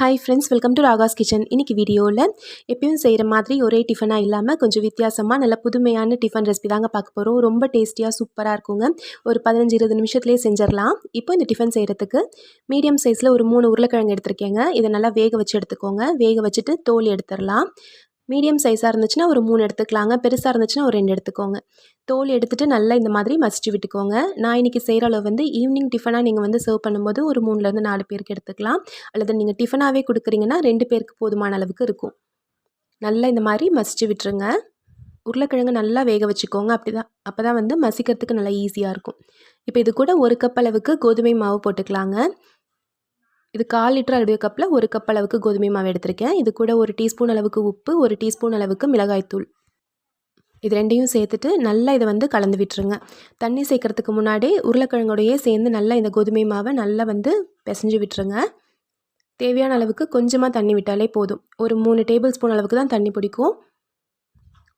Hi friends welcome to Raga's kitchen இன்றைக்கி வீடியோவில் எப்பயும் செய்கிற மாதிரி ஒரே டிஃபனாக இல்லாமல் கொஞ்சம் வித்தியாசமாக நல்ல புதுமையான டிஃபன் ரெசிபி தாங்க பார்க்க போகிறோம் ரொம்ப டேஸ்டியாக சூப்பராக இருக்குங்க. ஒரு பதினஞ்சு இருபது நிமிஷத்துலேயே செஞ்சிடலாம். இப்போ இந்த டிஃபன் செய்கிறதுக்கு மீடியம் சைஸில் ஒரு மூணு உருளைக்கிழங்கு எடுத்திருக்கேங்க. இதை நல்லா வேக வச்சு எடுத்துக்கோங்க. வேக வச்சுட்டு தோல் எடுத்துடலாம். மீடியம் சைஸாக இருந்துச்சுன்னா ஒரு மூணு எடுத்துக்கலாங்க. பெருசாக இருந்துச்சுன்னா ஒரு ரெண்டு எடுத்துக்கோங்க. தோல் எடுத்துகிட்டு நல்லா இந்த மாதிரி மசிச்சு விட்டுக்கோங்க. நான் இன்றைக்கி செய்கிற அளவு வந்து ஈவினிங் டிஃபனாக நீங்கள் வந்து சர்வ் பண்ணும்போது ஒரு மூணுலேருந்து நாலு பேருக்கு எடுத்துக்கலாம். அல்லது நீங்கள் டிஃபனாகவே கொடுக்குறீங்கன்னா ரெண்டு பேருக்கு போதுமான அளவுக்கு இருக்கும். நல்லா இந்த மாதிரி மசிச்சு விட்டுருங்க. உருளைக்கிழங்கு நல்லா வேக வச்சுக்கோங்க. அப்படி தான் அப்போ தான் வந்து மசிக்கிறதுக்கு நல்லா ஈஸியாக இருக்கும். இப்போ இது கூட ஒரு கப் அளவுக்கு கோதுமை மாவு போட்டுக்கலாங்க. இது கால் லிட்டர் அளவு கப்பில் ஒரு கப் அளவுக்கு கோதுமை மாவு எடுத்திருக்கேன். இது கூட ஒரு டீஸ்பூன் அளவுக்கு உப்பு ஒரு டீஸ்பூன் அளவுக்கு மிளகாய்த்தூள் இது ரெண்டையும் சேர்த்துட்டு நல்லா இதை வந்து கலந்து விட்டுருங்க. தண்ணி சேர்க்கறதுக்கு முன்னாடி உருளைக்கிழங்கோடையே சேர்ந்து நல்லா இந்த கோதுமை மாவை நல்லா வந்து பிசைஞ்சு விட்டுருங்க. தேவையான அளவுக்கு கொஞ்சமாக தண்ணி விட்டாலே போதும். ஒரு மூணு டேபிள் ஸ்பூன் அளவுக்கு தான் தண்ணி பிடிக்கும்.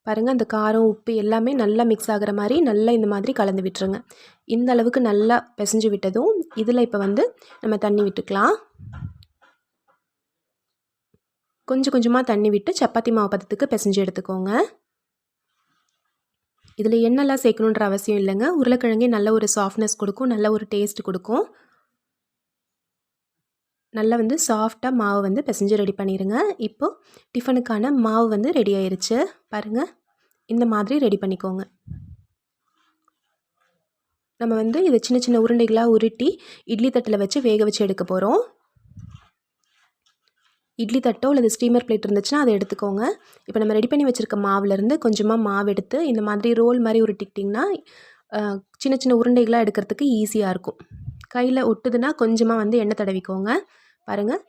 பாருங்கள் அந்த காரம் உப்பு எல்லாமே நல்லா மிக்ஸ் ஆகிற மாதிரி நல்லா இந்த மாதிரி கலந்து விட்டுருங்க. இந்த அளவுக்கு நல்லா பிசைஞ்சு விட்டதும் இதில் இப்போ வந்து நம்ம தண்ணி விட்டுக்கலாம். கொஞ்சம் கொஞ்சமாக தண்ணி விட்டு சப்பாத்தி மாவு பதத்துக்கு பிசைஞ்சு எடுத்துக்கோங்க. இதில் என்னெல்லாம் சேர்க்கணுன்ற அவசியம் இல்லைங்க. உருளைக்கிழங்கே நல்ல ஒரு சாஃப்ட்னஸ் கொடுக்கும் நல்ல ஒரு டேஸ்ட் கொடுக்கும். நல்லா வந்து சாஃப்டாக மாவு வந்து பிசைஞ்சு ரெடி பண்ணிடுங்க இப்போது டிஃபனுக்கான மாவு வந்து ரெடி ஆயிருச்சு. பாருங்கள் இந்த மாதிரி ரெடி பண்ணிக்கோங்க. நம்ம வந்து இதை சின்ன சின்ன உருண்டைகளாக உருட்டி இட்லி தட்டில் வச்சு வேக வச்சு எடுக்க போகிறோம் இட்லி தட்டோ அல்லது ஸ்டீமர் பிளேட் இருந்துச்சுன்னா அதை எடுத்துக்கோங்க. இப்போ நம்ம ரெடி பண்ணி வச்சுருக்க மாவுலேருந்து கொஞ்சமாக மாவு எடுத்து இந்த மாதிரி ரோல் மாதிரி உருட்டிக்கிட்டிங்கன்னா சின்ன சின்ன உருண்டைகளாக எடுக்கிறதுக்கு ஈஸியாக இருக்கும். கையில் ஒட்டுதுன்னா கொஞ்சமாக வந்து எண்ணெய் தடவிக்கோங்க. பாருங்கள்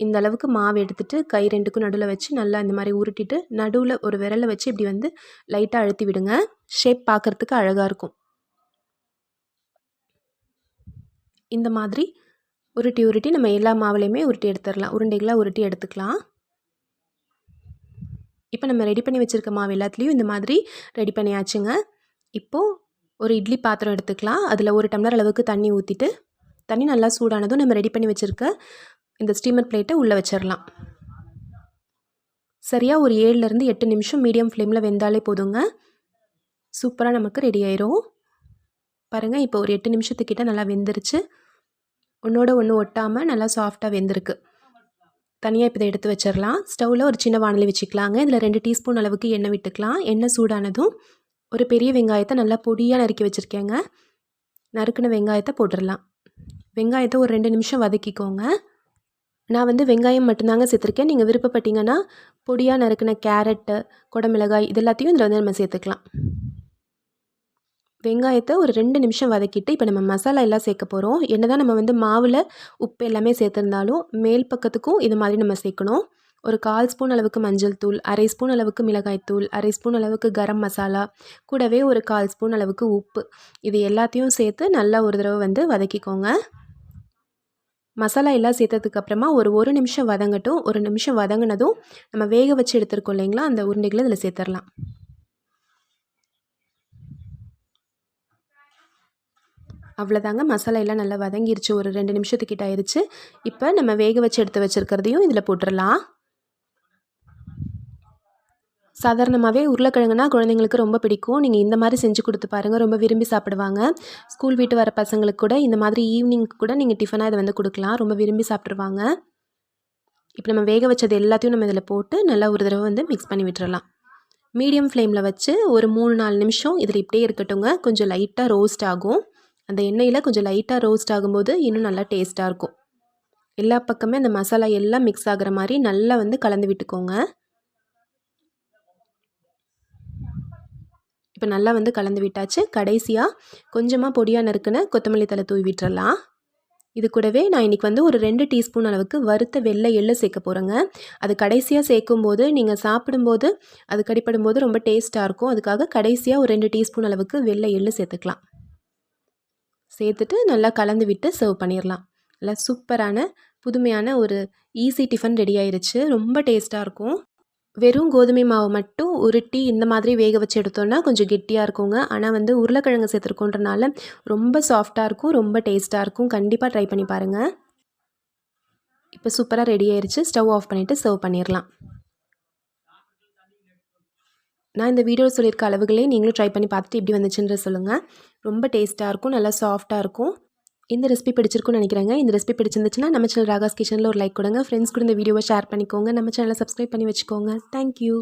இந்த அளவுக்கு மாவு எடுத்துகிட்டு கை ரெண்டுக்கும் நடுவில் வச்சு நல்லா இந்த மாதிரி உருட்டிட்டு நடுவில் ஒரு விரலை வச்சு இப்படி வந்து லைட்டாக அழுத்தி விடுங்க. ஷேப் பார்க்குறதுக்கு அழகாக இருக்கும். இந்த மாதிரி உருட்டி உருட்டி நம்ம எல்லா மாவுலையுமே உருட்டி எடுத்துடலாம். உருண்டைகளாக உருட்டி எடுத்துக்கலாம். இப்போ நம்ம ரெடி பண்ணி வச்சுருக்க மாவு எல்லாத்துலேயும் இந்த மாதிரி ரெடி பண்ணியாச்சுங்க. இப்போது ஒரு இட்லி பாத்திரம் எடுத்துக்கலாம். அதில் ஒரு டம்ளர் அளவுக்கு தண்ணி ஊற்றிட்டு தண்ணி நல்லா சூடானதும் நம்ம ரெடி பண்ணி வச்சுருக்க இந்த ஸ்டீமர் பிளேட்டை உள்ளே வச்சிடலாம் சரியாக ஒரு ஏழுலேருந்து எட்டு நிமிஷம் மீடியம் ஃப்ளேமில் வெந்தாலே போதுங்க. சூப்பராக நமக்கு ரெடி ஆயிரும். பாருங்கள் இப்போ ஒரு எட்டு நிமிஷத்துக்கிட்ட நல்லா வெந்துருச்சு. ஒன்றோட ஒன்று ஒட்டாமல் நல்லா சாஃப்டாக வெந்திருக்கு. தனியாக இப்போ இதை எடுத்து வச்சிடலாம் ஸ்டவ்வில் ஒரு சின்ன வானலி வச்சுக்கலாங்க. இதில் ரெண்டு டீஸ்பூன் அளவுக்கு எண்ணெய் விட்டுக்கலாம். எண்ணெய் சூடானதும் ஒரு பெரிய வெங்காயத்தை நல்லா பொடியாக நறுக்கி வச்சுருக்கேங்க. நறுக்கின வெங்காயத்தை போட்டுடலாம் வெங்காயத்தை ஒரு ரெண்டு நிமிஷம் வதக்கிக்கோங்க. நான் வந்து வெங்காயம் மட்டும்தாங்க சேர்த்துருக்கேன். நீங்கள் விருப்பப்பட்டீங்கன்னா பொடியாக நறுக்கின கேரட்டு குடமிளகாய் இது எல்லாத்தையும் இதில் வந்து நம்ம சேர்த்துக்கலாம். வெங்காயத்தை ஒரு ரெண்டு நிமிஷம் வதக்கிட்டு இப்போ நம்ம மசாலா எல்லாம் சேர்க்க போகிறோம் என்ன தான் நம்ம வந்து மாவில் உப்பு எல்லாமே சேர்த்துருந்தாலும் மேல் பக்கத்துக்கும் இது மாதிரி நம்ம சேர்க்கணும். ஒரு கால் ஸ்பூன் அளவுக்கு மஞ்சள் தூள் அரை ஸ்பூன் அளவுக்கு மிளகாய் தூள் அரை ஸ்பூன் அளவுக்கு கரம் மசாலா கூடவே ஒரு கால் ஸ்பூன் அளவுக்கு உப்பு. இது எல்லாத்தையும் சேர்த்து நல்லா ஒரு தடவை வந்து வதக்கிக்கோங்க. மசாலா எல்லாம் சேர்த்ததுக்கப்புறமா ஒரு ஒரு நிமிஷம் வதங்கட்டும். ஒரு நிமிஷம் வதங்கினதும் நம்ம வேக வச்சு எடுத்துருக்கோம் இல்லைங்களா? அந்த உருண்டைகளை இதில் சேர்த்துடலாம். அவ்வளோதாங்க. மசாலா எல்லாம் நல்லா வதங்கிருச்சு. ஒரு ரெண்டு நிமிஷத்துக்கிட்ட ஆயிடுச்சு இப்போ நம்ம வேக வச்சு எடுத்து வச்சுருக்கிறதையும் இதில் போட்டுடலாம். சாதாரணமாகவே உருளைக்கிழங்குனா குழந்தைங்களுக்கு ரொம்ப பிடிக்கும். நீங்கள் இந்த மாதிரி செஞ்சு கொடுத்து பாருங்கள் ரொம்ப விரும்பி சாப்பிடுவாங்க. ஸ்கூல் வீட்டு வர பசங்களுக்கு கூட இந்த மாதிரி ஈவினிங் கூட நீங்கள் டிஃபனாக இதை வந்து கொடுக்கலாம். ரொம்ப விரும்பி சாப்பிட்ருவாங்க இப்போ நம்ம வேக வச்சது எல்லாத்தையும் நம்ம இதில் போட்டு நல்லா ஒரு தடவை வந்து மிக்ஸ் பண்ணி விட்டுறலாம். மீடியம் ஃப்ளேமில் வச்சு ஒரு மூணு நாலு நிமிஷம் இதில் இப்படியே இருக்கட்டுங்க கொஞ்சம் லைட்டாக ரோஸ்ட் ஆகும். அந்த எண்ணெயில் கொஞ்சம் லைட்டாக ரோஸ்ட் ஆகும்போது இன்னும் நல்லா டேஸ்ட்டாக இருக்கும். எல்லா பக்கமே அந்த மசாலா எல்லாம் மிக்ஸ் ஆகிற மாதிரி நல்லா வந்து கலந்து விட்டுக்கோங்க. இப்போ நல்லா வந்து கலந்து விட்டாச்சு. கடைசியாக கொஞ்சமாக பொடியாக நறுக்குன்னு கொத்தமல்லி தலை தூவி விட்டுறலாம். இது கூடவே நான் இன்றைக்கி வந்து ஒரு ரெண்டு டீஸ்பூன் அளவுக்கு வறுத்த வெள்ளை எள்ளு சேர்க்க போகிறேங்க அது கடைசியாக சேர்க்கும்போது நீங்கள் சாப்பிடும்போது அது கடிப்படும் போது ரொம்ப டேஸ்ட்டாக இருக்கும். அதுக்காக கடைசியாக ஒரு ரெண்டு டீஸ்பூன் அளவுக்கு வெள்ளை எள்ளு சேர்த்துக்கலாம். சேர்த்துட்டு நல்லா கலந்து விட்டு சர்வ் பண்ணிடலாம் நல்லா சூப்பரான புதுமையான ஒரு ஈஸி டிஃபன் ரெடி ஆயிடுச்சு ரொம்ப டேஸ்ட்டாக இருக்கும். வெறும் கோதுமை மாவு மட்டும் உருட்டி இந்த மாதிரி வேக வச்சு எடுத்தோன்னா கொஞ்சம் கெட்டியாக இருக்குங்க. ஆனால் வந்து உருளைக்கிழங்கு சேர்த்துருக்கோன்றனால ரொம்ப சாஃப்டாக இருக்கும் ரொம்ப டேஸ்ட்டாக இருக்கும். கண்டிப்பாக ட்ரை பண்ணி பாருங்கள் இப்போ சூப்பராக ரெடி ஆயிடுச்சு ஸ்டவ் ஆஃப் பண்ணிவிட்டு சர்வ் பண்ணிடலாம் நான் இந்த வீடியோவில் சொல்லியிருக்க அளவுகளே நீங்களும் ட்ரை பண்ணி பார்த்துட்டு எப்படி வந்துச்சுன்ற சொல்லுங்கள் ரொம்ப டேஸ்ட்டாக இருக்கும் நல்லா சாஃப்ட்டாக இருக்கும். இந்த ரெசிபி பிடிச்சிருக்குன்னு நினைக்கிறேங்க. இந்த ரெசிபி பிடிச்சிருந்துச்சுன்னா நம்ம சேனல் ராகாஸ் கிச்சனில் ஒரு லைக் கொடுங்க. ஃப்ரெண்ட்ஸ் கூட இந்த வீடியோவை ஷேர் பண்ணிக்கோங்க. நம்ம சேனலை சப்ஸ்கிரைப் பண்ணி வச்சுக்கோங்க. தேங்க்யூ